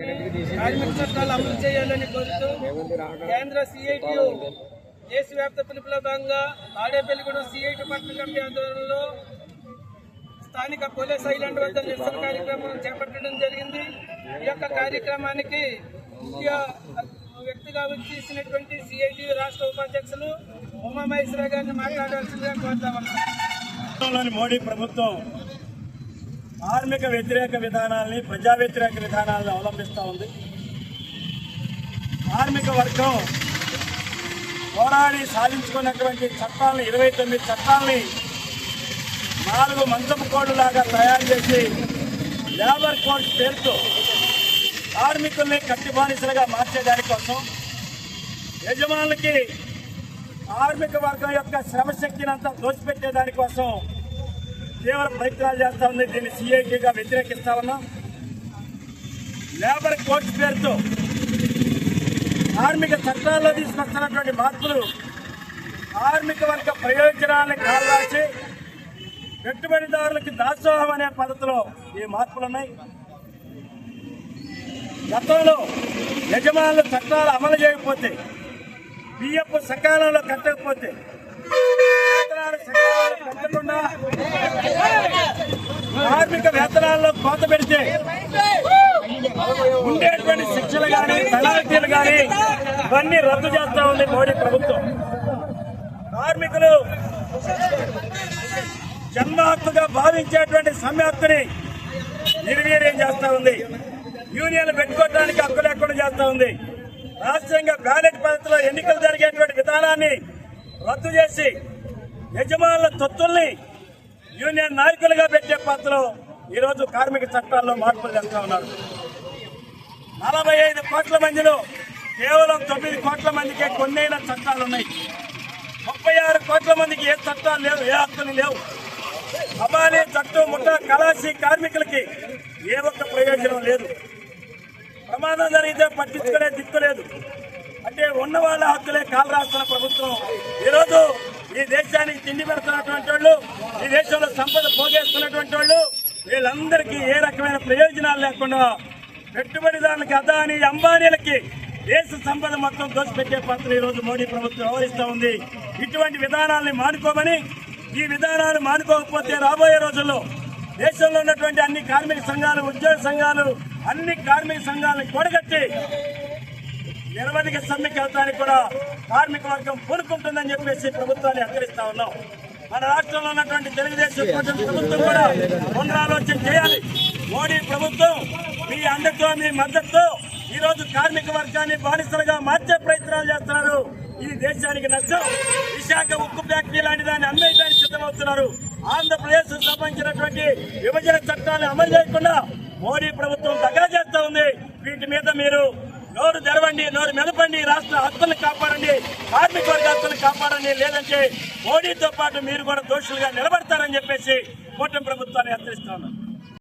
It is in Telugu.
కార్మిక చట్టాలు అమలు చేయాలని కోరుతూ కేంద్ర సిఐటియు దేశవ్యాప్త పిలుపులో భాగంగా తాడేపల్లిగూడెం సిఐటి పట్టణ కమిటీ ఆధ్వర్యంలో స్థానిక పోలీస్ ఐలాండ్ వద్ద నిరసన కార్యక్రమం చేపట్టడం జరిగింది. ఈ యొక్క కార్యక్రమానికి ముఖ్య వ్యక్తిగా వచ్చేసినటువంటి సిఐటి రాష్ట్ర ఉపాధ్యక్షులు ఉమామహేశ్వర గారిని మాట్లాడాల్సిందిగా కోరుతా మోడీ ప్రభుత్వం కార్మిక వ్యతిరేక విధానాల్ని ప్రజా వ్యతిరేక విధానాలను అవలంబిస్తూ ఉంది. కార్మిక వర్గం పోరాడి సాధించుకున్నటువంటి చట్టాలను ఇరవై తొమ్మిది చట్టాలని నాలుగు మంచపు కోడ్లాగా తయారు చేసి లేబర్ కోడ్ పేరుతో కార్మికుల్ని కట్టి బానిసలుగా మార్చే దానికోసం యజమానులకి కార్మిక వర్గం యొక్క శ్రమశక్తిని అంతా దోచిపెట్టే దానికోసం తీవ్ర ప్రయత్నాలు చేస్తా ఉంది. దీన్ని సిఐటిగా వ్యతిరేకిస్తా ఉన్నాం. లేబర్ కోర్టు పేరుతో కార్మిక చట్టాల్లో తీసుకొస్తున్నటువంటి మార్పులు కార్మిక వర్గ ప్రయోజనాలను కాల్రాసి పెట్టుబడిదారులకి దాసోహం అనే పద్ధతిలో ఈ మార్పులు ఉన్నాయి గతంలో యజమానులు చట్టాలు అమలు చేయకపోతే బియ్యపు సకాలంలో కట్టకపోతే సకాలంలో కట్టకుండా కార్మిక పాత పెడితే ఉండేటువంటి శిక్షలు కానీ పెనాల్టీలు కానీ ఇవన్నీ రద్దు చేస్తా ఉంది మోడీ ప్రభుత్వం. కార్మికులు జన్మ హక్కుగా భావించేటువంటి సమ్మె హక్కుని నిర్వీర్యం చేస్తా ఉంది. యూనియన్లు పెట్టుకోవడానికి హక్కు లేకుండా చేస్తా ఉంది. రాష్ట్రంగా బ్యాలెట్ పద్ధతిలో ఎన్నికలు జరిగేటువంటి విధానాన్ని రద్దు చేసి యజమానుల తొత్తుల్ని యూనియన్ నాయకులుగా పెట్టే పాత్రలో ఈరోజు కార్మిక చట్టాల్లో మార్పులు తెస్తా ఉన్నారు. నలభై ఐదు కోట్ల మందిలో కేవలం తొమ్మిది కోట్ల మందికే కొన్నైన చట్టాలు ఉన్నాయి. ముప్పై ఆరు కోట్ల మందికి ఏ చట్టాలు లేవు ఏ హక్కులు లేవు. హమాలీ చట్టం ముఠా కళాశీ కార్మికులకి ఏ ఒక్క ప్రయోజనం లేదు. ప్రమాదం జరిగితే పట్టించుకునే దిక్కు లేదు. అంటే ఉన్న వాళ్ళ హక్కులే కాలరాస్తున్న ప్రభుత్వం. ఈరోజు ఈ దేశానికి తిండి పెడుతున్నటువంటి వాళ్ళు ఈ దేశంలో సంపద పోగేస్తున్నటువంటి వాళ్ళు వీళ్ళందరికీ ఏ రకమైన ప్రయోజనాలు లేకుండా పెట్టుబడిదారులకి అదాని అంబానీలకి దేశ సంపద మొత్తం దోచిపెట్టే పాత్ర ఈరోజు రోజు మోడీ ప్రభుత్వం వ్యవహరిస్తూ ఉంది. ఇటువంటి విధానాల్ని మానుకోమని ఈ విధానాలు మానుకోకపోతే రాబోయే రోజుల్లో దేశంలో ఉన్నటువంటి అన్ని కార్మిక సంఘాలు ఉద్యోగ సంఘాలు అన్ని కార్మిక సంఘాలను కూడగట్టి నిరవధిక సమ్మెకి వెళ్తానికి కూడా కార్మిక వర్గం పూనుకుంటుందని చెప్పేసి ప్రభుత్వాన్ని హెచ్చరిస్తా ఉన్నాం. మన రాష్ట్రంలో ఉన్నటువంటి తెలుగుదేశం కూటమి ప్రభుత్వం కూడా పునరాలోచన చేయాలి. మోడీ ప్రభుత్వం మీ అందరితో మీ మద్దతుతో ఈ రోజు కార్మిక వర్గాన్ని బానిసలుగా మార్చే ప్రయత్నాలు చేస్తున్నారు. ఇది దేశానికి నష్టం. విశాఖ ఉక్కు ఫ్యాక్టరీ లాంటి దాన్ని అమ్మేయడానికి సిద్ధమవుతున్నారు. ఆంధ్రప్రదేశ్ సంబంధించినటువంటి విభజన చట్టాన్ని అమలు చేయకుండా మోడీ ప్రభుత్వం దగా చేస్తా ఉంది. వీటి మీద మీరు నోరు తెరవండి నోరు మెదపండి రాష్ట్ర హక్కులను కాపాడండి కార్మిక వర్గ హక్కులను కాపాడండి లేదంటే మోడీతో పాటు మీరు కూడా దోషులుగా నిలబడతారని చెప్పేసి కూటమి ప్రభుత్వాన్ని హెచ్చరిస్తా ఉన్నారు